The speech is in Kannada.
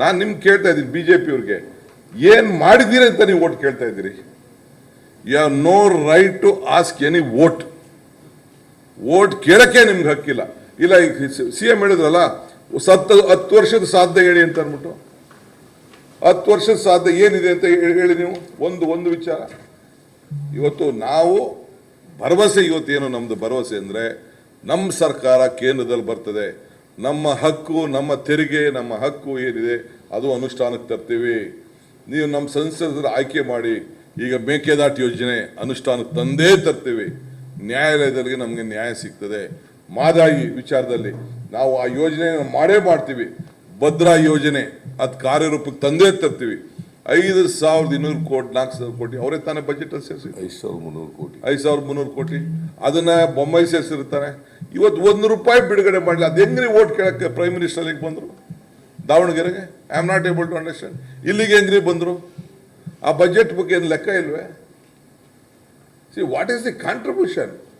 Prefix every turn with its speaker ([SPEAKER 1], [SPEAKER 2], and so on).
[SPEAKER 1] ನಾನು ನಿಮ್ಗೆ ಕೇಳ್ತಾ ಇದ್ದೀನಿ ಬಿ ಜೆ ಪಿಯವ್ರಿಗೆ ಏನು ಮಾಡಿದ್ದೀರಿ ಅಂತ ನೀವು ಓಟ್ ಕೇಳ್ತಾ ಇದ್ದೀರಿ? You have no right to ask any vote vote ಕೇಳಕ್ಕೆ ನಿಮ್ಗೆ ಹಕ್ಕಿಲ್ಲ. ಇಲ್ಲ ಈಗ ಸಿ ಎಂ ಹೇಳಿದ್ರಲ್ಲ, ಸತ್ತು ಹತ್ತು ವರ್ಷದ ಸಾಧ್ಯ ಹೇಳಿ ಅಂತ ಅಂದ್ಬಿಟ್ಟು. ಹತ್ತು ವರ್ಷದ ಸಾಧ್ಯ ಏನಿದೆ ಅಂತ ಹೇಳಿ ನೀವು, ಒಂದು ಒಂದು ವಿಚಾರ. ಇವತ್ತು ನಾವು ಭರವಸೆ ಇವತ್ತೇನು ನಮ್ಮದು ಭರವಸೆ ಅಂದರೆ ನಮ್ಮ ಸರ್ಕಾರ ಕೇಂದ್ರದಲ್ಲಿ ಬರ್ತದೆ. ನಮ್ಮ ಹಕ್ಕು ನಮ್ಮ ತೆರಿಗೆ ನಮ್ಮ ಹಕ್ಕು ಏನಿದೆ ಅದು ಅನುಷ್ಠಾನಕ್ಕೆ ತರ್ತೀವಿ. ನೀವು ನಮ್ಮ ಸಂಸದರು ಆಯ್ಕೆ ಮಾಡಿ ಈಗ ಮೇಕೆದಾಟು ಯೋಜನೆ ಅನುಷ್ಠಾನಕ್ಕೆ ತಂದೇ ತರ್ತೀವಿ. ನ್ಯಾಯಾಲಯದಲ್ಲಿ ನಮಗೆ ನ್ಯಾಯ ಸಿಗ್ತದೆ. ಮಾದಾಯಿ ವಿಚಾರದಲ್ಲಿ ನಾವು ಆ ಯೋಜನೆಯನ್ನು ಮಾಡೇ ಮಾಡ್ತೀವಿ. ಭದ್ರಾ ಯೋಜನೆ ಅದು ಕಾರ್ಯರೂಪಕ್ಕೆ ತಂದೇ ತರ್ತೀವಿ. ಐದು ಸಾವಿರದ ಇನ್ನೂರು ಕೋಟಿ ನಾಲ್ಕು ಸಾವಿರ ಕೋಟಿ ಅವರೇ ತಾನೇ ಬಜೆಟ್ ಸೇರಿಸಿ.
[SPEAKER 2] ಐದು ಸಾವಿರದ ಮುನ್ನೂರು ಕೋಟಿ.
[SPEAKER 1] ಐದು ಸಾವಿರದ ಮುನ್ನೂರು ಕೋಟಿ. ಅದನ್ನ ಬೊಂಬೈ ಸೇರಿಸಿರ್ತಾರೆ ಇವತ್ತು ಒಂದು ರೂಪಾಯಿ ಬಿಡುಗಡೆ ಮಾಡಲಿ ಅದು ಹೆಂಗ್ರಿ ಓಟ್ ಕೇಳಕ್ಕೆ ಪ್ರೈಮ್ ಮಿನಿಸ್ಟರ್ ಅಲ್ಲಿಗೆ ಬಂದರು? ದಾವಣಗೆರೆಗೆ? I am not able to understand ಇಲ್ಲಿಗೆ ಹೆಂಗ್ರಿ ಬಂದರು? ಆ ಬಜೆಟ್ ಬಗ್ಗೆ ಏನು ಲೆಕ್ಕ ಇಲ್ವೇ? See what is the contribution